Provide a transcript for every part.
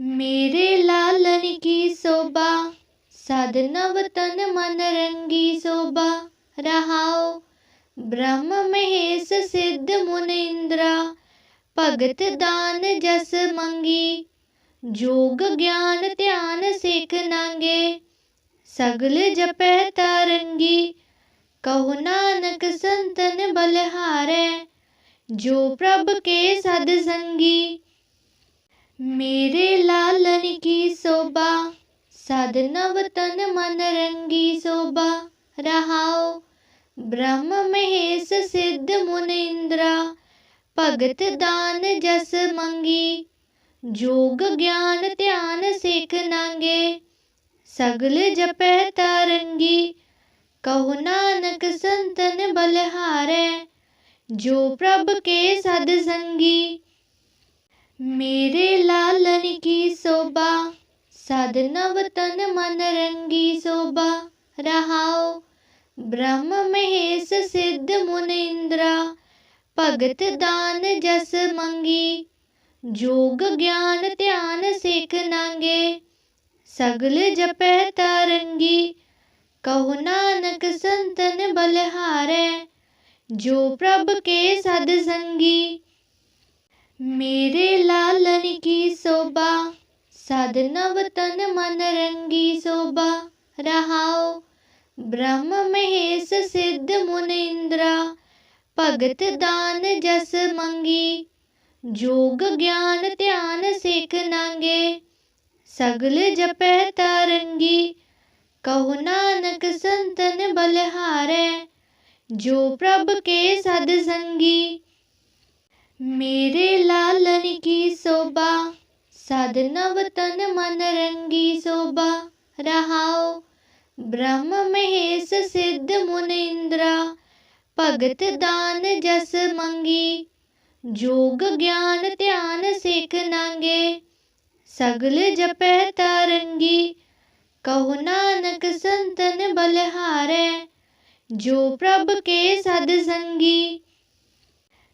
मेरे लालन की शोभा साधनव तन मन रंगी शोभा, रहाओ। ब्रह्म महेश सिद्ध मुन इंद्रा भगत दान जस मंगी। जोग ज्ञान ध्यान सिख नांगे, सगल जपै तारंगी। कहु नानक संतन बलहारे, जो प्रभ के सद संगी। मेरे लालन की शोभा साधनव तन मन रंगी शोभा, रहाओ। ब्रह्म महेश सिद्ध मुन इंद्रा भगत दान जस मंगी। जोग ज्ञान ध्यान सिख नांगे, सगल जपै तारंगी। कहु नानक संतन बलहारे, जो प्रभ के सद संगी। मेरे लालन की शोभा साधनव तन मन रंगी शोभा, रहाओ। ब्रह्म महेश सिद्ध मुन इंद्रा भगत दान जस मंगी। जोग ज्ञान ध्यान सिख नांगे, सगल जपै तारंगी। कहु नानक संतन बलहारे, जो प्रभ के सद संगी। मेरे लालन की शोभा साधनव तन मन रंगी शोभा, रहाओ। ब्रह्म महेश सिद्ध मुन इंद्रा भगत दान जस मंगी। जोग ज्ञान ध्यान सिख नांगे, सगल जपै तारंगी। कहु नानक संतन बलहारे, जो प्रभ के सद संगी। मेरे लालन की शोभा साधनव तन मन रंगी शोभा, रहाओ। ब्रह्म महेश सिद्ध मुन इंद्रा भगत दान जस मंगी। जोग ज्ञान ध्यान सिख नांगे, सगल जपह तारंगी। कहु नानक संतन बलहारे, जो प्रभ के सद संगी।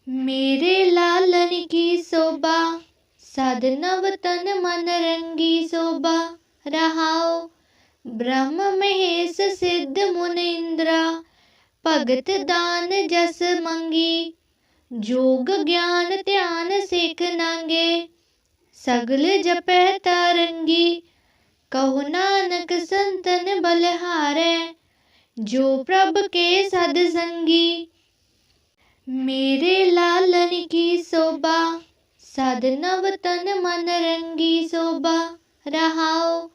मेरे लालन की शोभा साधनव तन मन रंगी शोभा, रहाओ। ब्रह्म महेश सिद्ध मुन इंद्रा भगत दान जस मंगी। जोग ज्ञान ध्यान सिख नांगे, सगल जपै तारंगी। कहु नानक संतन बलहारे, जो प्रभ के सद संगी। मेरे लालन की शोभा साधनव तन मन रंगी शोभा, रहाओ।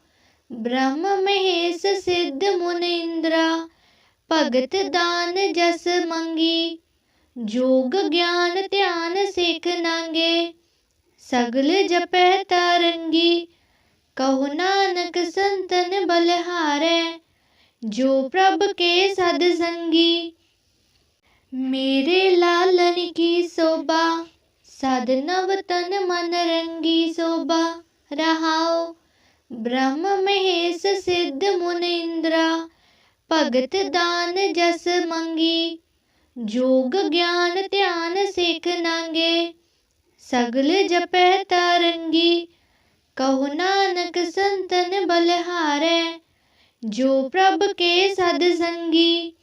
ब्रह्म महेश सिद्ध मुन इंद्रा भगत दान जस मंगी। जोग ज्ञान ध्यान सिख नांगे, सगल जपै तारंगी। कहु नानक संतन बलहारे, जो प्रभ के सद संगी। मेरे लालन की शोभा साधनव तन मन रंगी शोभा, रहाओ। ब्रह्म महेश सिद्ध मुन इंद्रा भगत दान जस मंगी। जोग ज्ञान ध्यान सिख नांगे, सगल जपै तारंगी। कहु नानक संतन बलहारे, जो प्रभ के सद संगी।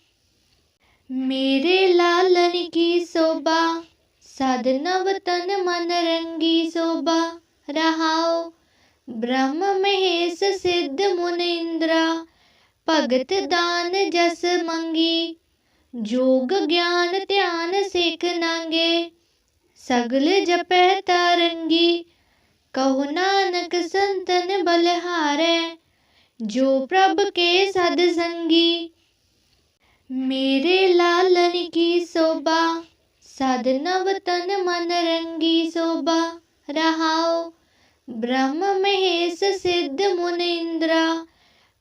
मेरे लालन की शोभा साधनव तन मन रंगी शोभा, रहाओ। ब्रह्म महेश सिद्ध मुन इंद्रा भगत दान जस मंगी। जोग ज्ञान ध्यान सिख नांगे, सगल जपै तारंगी। कहु नानक संतन बलहारे, जो प्रभ के सद संगी। मेरे लालन की शोभा साधनव तन मन रंगी शोभा, रहाओ। ब्रह्म महेश सिद्ध मुन इंद्रा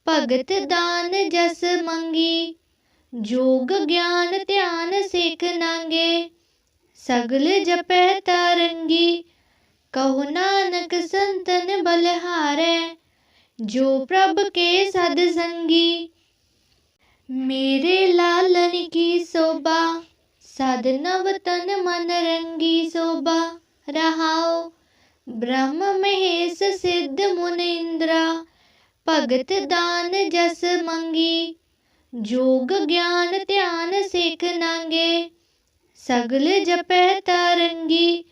भगत दान जस मंगी। जोग ज्ञान ध्यान सिख नांगे, सगल जपै तारंगी कहु नानक संतन बलहारे जो प्रभ के सद संगी मेरे लालन की शोभा साधनव तन मन रंगी शोभा रहाओ ब्रह्म महेश सिद्ध मुनिंद्रा भगत दान जस मंगी जोग ज्ञान ध्यान सिख नांगे सगल जपै तारंगी। कहु नानक संतन बलहारे, जो प्रभ के सद संगी। मेरे लालन की शोभा सद नव तन मन रंगी शोभा, रहाओ। ब्रह्म महेश सिद्ध मुन मुनिंद्रा, भगत दान जस मंगी। जोग ज्ञान ध्यान सिख नांगे, सगल जपै तारंगी।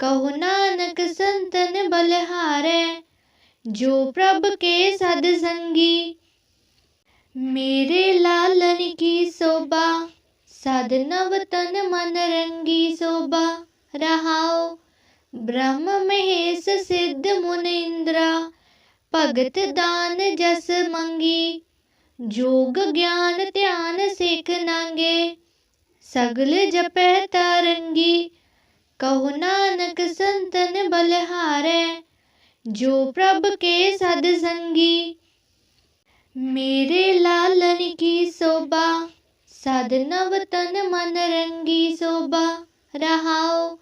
कहु नानक संतन बलहारे, जो प्रभ के सद संगी। मेरे लालन की शोभा सद नव तन मन रंगी शोभा, रहाओ। ब्रह्म महेश सिद्ध मुन मुनिंद्रा, भगत दान जस मंगी। जोग ज्ञान ध्यान सिख नांगे, सगल जपै तारंगी। कहु नानक संतन बलहारे, जो प्रभ के सद संगी। मेरे लालन की शोभा सद नव तन मन रंगी शोभा, रहाओ।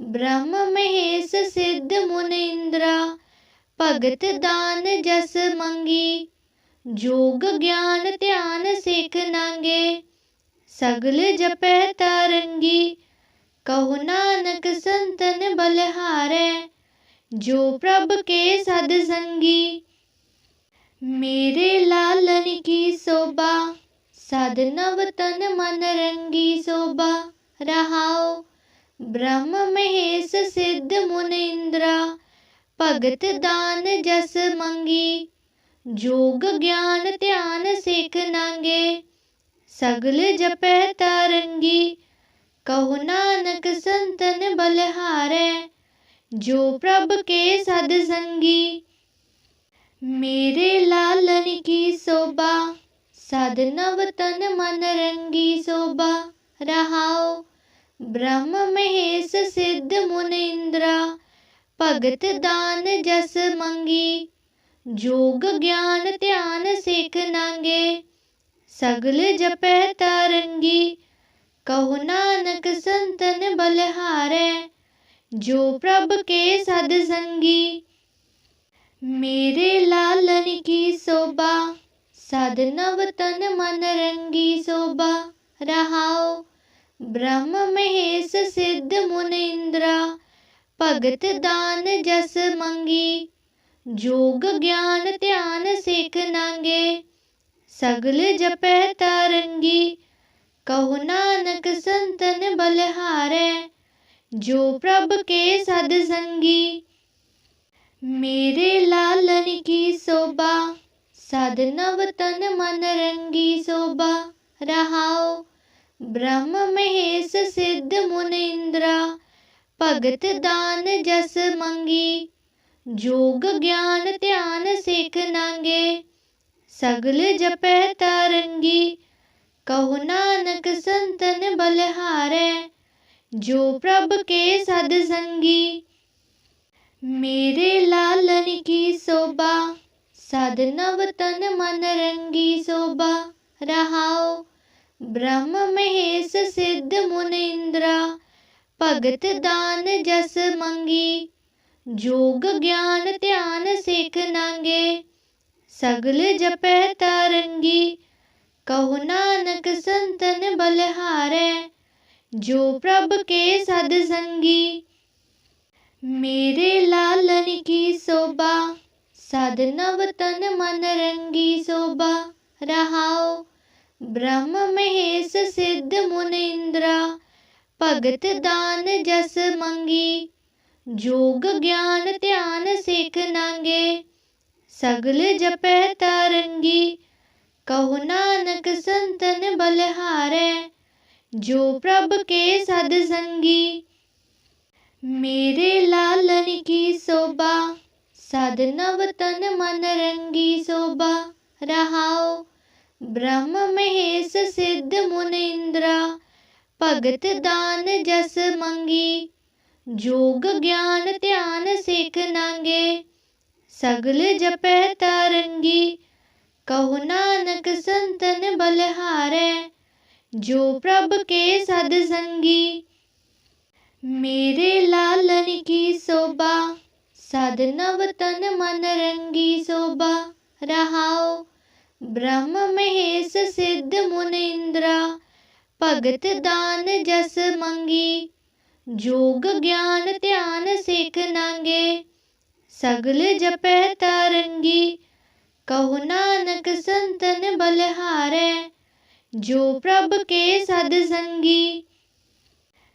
ब्रह्म महेश सिद्ध मुन मुनिंद्रा, भगत दान जस मंगी। जोग ज्ञान ध्यान सिख नांगे, सगल जपै तारंगी। कहु नानक संतन बलहारे, जो प्रभ के सद संगी। मेरे लालन की शोभा सद नव तन मन रंगी शोभा, रहाओ। ब्रह्म महेश सिद्ध मुनिंद्रा, भगत दान जस मंगी। जोग ज्ञान ध्यान सिख नांगे, सगल जपै तारंगी। कहु नानक संतन बलहारे, जो प्रभ के सद संगी। मेरे लालन की शोभा सद नव तन मन रंगी शोभा, रहाओ। ब्रह्म महेश सिद्ध मुन मुनिंद्रा भगत दान जस मंगी। जोग ज्ञान ध्यान सिख नांगे, सगल जपै तारंगी। कहु नानक संतन बलहारे जो प्रभ के सद संगी। मेरे लालन की शोभा सद नव तन मन रंगी शोभा, रहाओ। ब्रह्म महेश सिद्ध मुन मुनिंद्रा भगत दान जस मंगी। जोग ज्ञान ध्यान सिख नांगे, सगल जपह तारंगी। कहु नानक संतन बलहारे, जो प्रभ के सद संगी। मेरे लालन की शोभा सद नव तन मन रंगी शोभा, रहाओ। ब्रह्म महेश सिद्ध मुन मुनिंद्रा भगत दान जस मंगी। जोग ज्ञान ध्यान सिख नांगे, सगल जपह तारंगी। कहु नानक संतन बलहारे, जो प्रभ के सद संगी। मेरे लालन की शोभा सद नव तन मन रंगी शोभा, रहाओ। ब्रह्म महेश सिद्ध मुन मुनिंद्रा भगत दान जस मंगी। जोग ज्ञान ध्यान सिख नांगे, सगल जपह तारंगी। कहु नानक संतन बलहारे, जो प्रभ के सद संगी। मेरे लालन की शोभा सद नव तन मन रंगी शोभा, रहाओ। ब्रह्म महेश सिद्ध मुन मुनिंद्रा भगत दान जस मंगी। जोग ज्ञान ध्यान सिख नांगे, सगल जपह तारंगी। कहु नानक संतन बलहारे, जो प्रभ के सद संगी। मेरे लालन की शोभा सद नव तन मन रंगी शोभा, रहाओ। ब्रह्म महेश सिद्ध मुन मुनिंद्रा भगत दान जस मंगी। जोग ज्ञान ध्यान सेख नांगे, सगल जपह तारंगी। कहु नानक संतन बलहारै, जो प्रभ के सद संगी। मेरे लालन की शोभा सद नव तन मन रंगी शोभा, रहाओ। ब्रह्म महेश सिद्ध मुन इंद्रा, भगत दान जस मंगी। जोग ज्ञान ध्यान सिख नांगे, सगल जपह तारंगी। कहु नानक संतन बलहारै, जो प्रभ के सद संगी।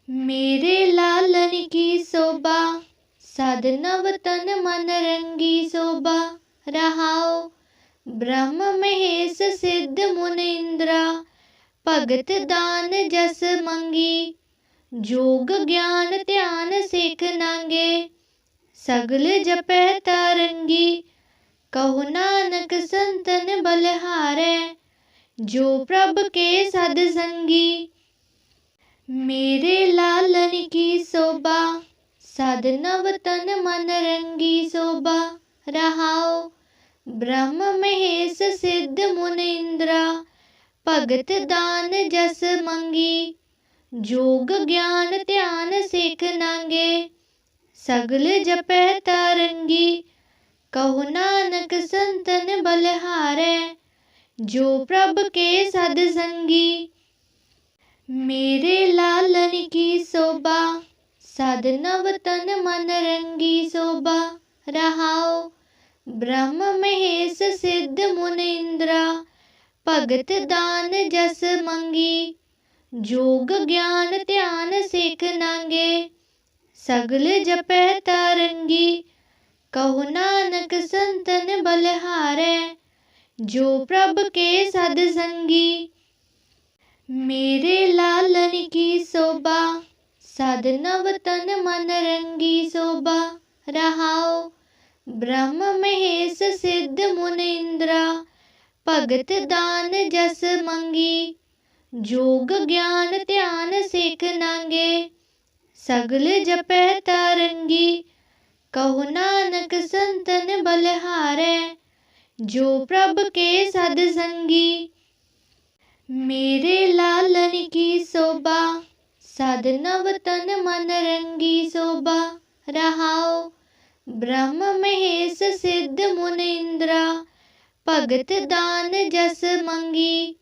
मेरे लालन की शोभा सद नव तन मन रंगी शोभा, रहाओ। ब्रह्म महेश सिद्ध मुन इंद्रा, भगत दान जस मंगी। जोग ज्ञान ध्यान सिख नांगे, सगल जपह तारंगी। कहु नानक संतन बलहारै, जो प्रभ के सद संगी। मेरे लालन की शोभा सद नव तन मन रंगी शोभा, रहाओ। ब्रह्म महेश सिद्ध मुन इंद्रा भगत दान जस मंगी। जोग ज्ञान ध्यान सिख नांगे, सगल जपह तारंगी। कहु नानक संतन बलहारै, जो प्रभ के सद संगी। मेरे लालन की शोभा सद नव तन मन रंगी शोभा, रहाओ। ब्रह्म महेश सिद्ध मुन इंद्रा, भगत दान जस मंगी। जोग ज्ञान ध्यान सिख नांगे, सगल जपह तारंगी। कहु नानक संतन बलहारै, जो प्रभ के सद संगी। मेरे लालन की शोभा सद नव तन मन रंगी शोभा, रहाओ। ब्रह्म महेश सिद्ध मुन इंद्रा, भगत दान जस मंगी। जोग ज्ञान ध्यान सिख नांगे, सगल जपह तारंगी। कहु नानक संतन बलहारै, जो प्रभ के सद संगी। मेरे लालन की शोभा सद नव तन मन रंगी शोभा, रहाओ। ब्रह्म महेश सिद्ध मुन इंद्रा भगत दान जस मंगी।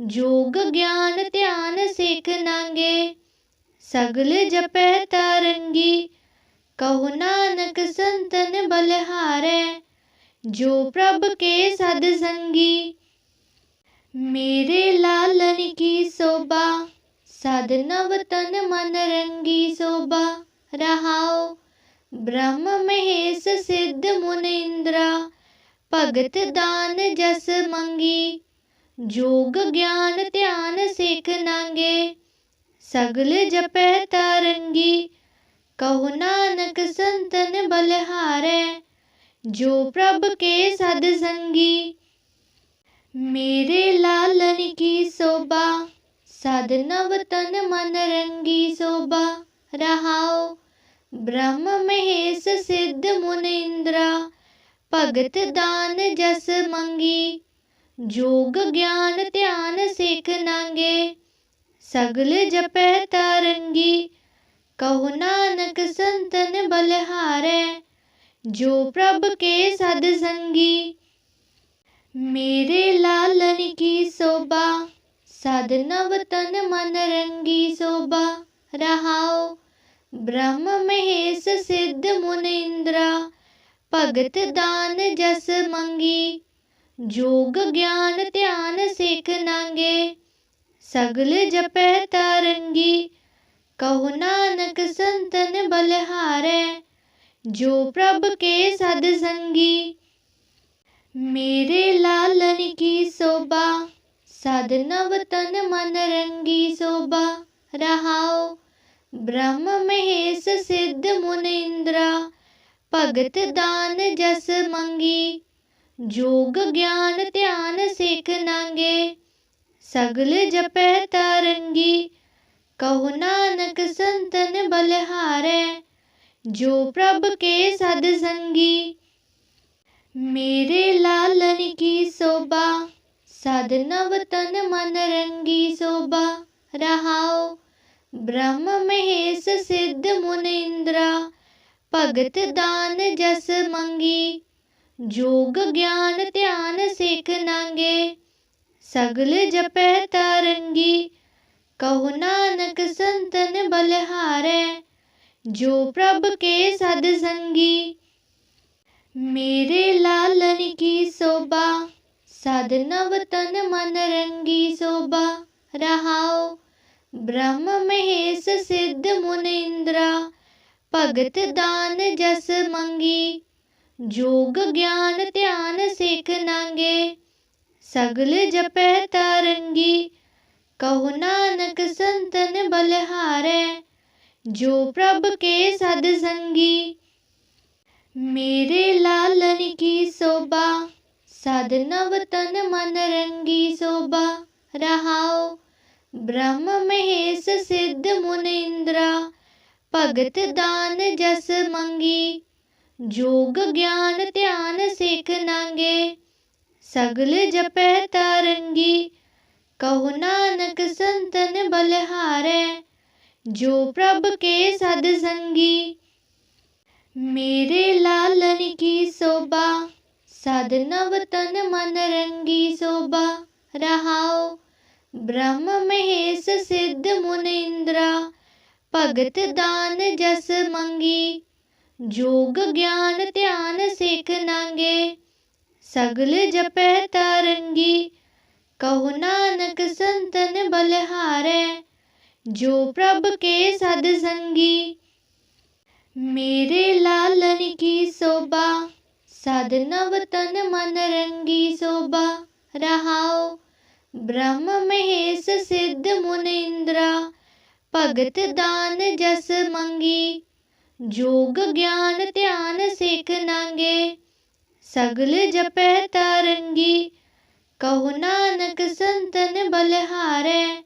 जोग ज्ञान ध्यान सिख नांगे, सगल जपह तारंगी। कहु नानक संतन बलहारै, जो प्रभ के सद संगी। मेरे लालन की शोभा सद नव तन मन रंगी शोभा, रहाओ। ब्रह्म महेश सिद्ध मुन इंद्रा, भगत दान जस मंगी। जोग ज्ञान ध्यान सिख नांगे, सगल जपह तारंगी। कहु नानक संतन बलहारै, जो प्रभ के सद संगी। मेरे लालन की शोभा सद नव तन मन रंगी शोभा, रहाओ। ब्रह्म महेश सिद्ध मुन इंद्रा, भगत दान जस मंगी। जोग ज्ञान ध्यान सिख नांगे, सगल जपह तारंगी। कहु नानक संतन बलहारै, जो प्रभ के सद संगी। मेरे लालन की शोभा सद नव तन मन रंगी शोभा, रहाओ। ब्रह्म महेश सिद्ध मुन इंद्रा भगत दान जस मंगी। जोग ज्ञान ध्यान सिख नांगे, सगल जपै तारंगी। कहु नानक संतन बलहारै, जो प्रभ के सद संगी। मेरे लालन की शोभा सद नव तन मन रंगी शोभा, रहाओ। ब्रह्म महेश सिद्ध मुन इंद्रा, भगत दान जस मंगी। जोग ज्ञान ध्यान सिख नांगे, सगल जपै तारंगी। कहु नानक संतन बलहारै, जो प्रभ के सद संगी। मेरे लालन की शोभा सद नव तन मन रंगी शोभा, रहाओ। ब्रह्म महेश सिद्ध मुन इंद्रा, भगत दान जस मंगी। जोग ज्ञान ध्यान सिख नांगे, सगल जपै तारंगी। कहु नानक संतन बलहारे, जो प्रभ के सद संगी। मेरे लालन की शोभा सद नव तन मन रंगी शोभा, रहाओ। ब्रह्म महेश सिद्ध मुन इंद्रा, भगत दान जस मंगी। जोग ज्ञान ध्यान सिख नांगे, सगल जपै तारंगी। कहु नानक संतन बलहारे, जो प्रभ के सद संगी। मेरे लालन की शोभा सद नव तन मन रंगी शोभा, रहाओ। ब्रह्म महेश सिद्ध मुन इंद्रा, भगत दान जस मंगी। जोग ज्ञान ध्यान सिख नांगे, सगल जपै तारंगी। कहु नानक संतन बलहारे, जो प्रभ के सद संगी। मेरे लालन की शोभा सद नव तन मन रंगी शोभा रहाओ। ब्रह्म महेश सिद्ध मुन इंद्रा, भगत दान जस मंगी। जोग ज्ञान ध्यान सिख नांगे, सगल जपै तारंगी। कहु नानक संतन बलहारे, जो प्रभ के सद संगी। मेरे लालन की शोभा सद नव तन मन रंगी शोभा, रहाओ। ब्रह्म महेश सिद्ध मुन इंद्रा, भगत दान जस मंगी। जोग ज्ञान ध्यान सिख नांगे, सगल जपै तारंगी। कहु नानक संतन बलहारे,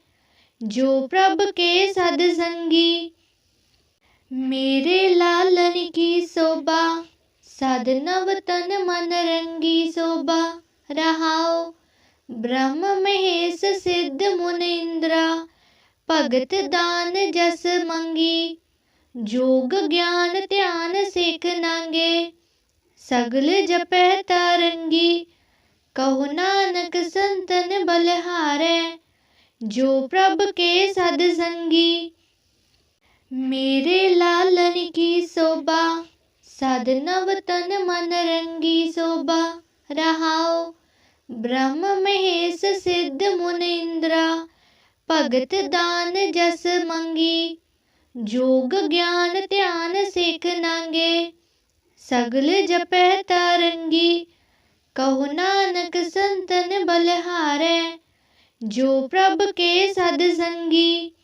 जो प्रभ के सद संगी। मेरे लालन की शोभा सद नव तन मन रंगी शोभा, रहाओ। ब्रह्म महेश सिद्ध मुन इंद्रा, भगत दान जस मंगी। जोग ज्ञान ध्यान सिख नांगे, सगल जपै तारंगी। कहु नानक संतन बलहारे, जो प्रभ के सद संगी। मेरे लालन की शोभा मेरे लालन सद नव तन मन रंगी शोभा रहाओ। ब्रह्म महेश सिद्ध मुन इंद्रा, भगत दान जस मंगी। जोग ज्ञान ध्यान सिख नांगे, सगल जपै तारंगी। कहु नानक संतन बलहारे, जो प्रभ के सद संगी।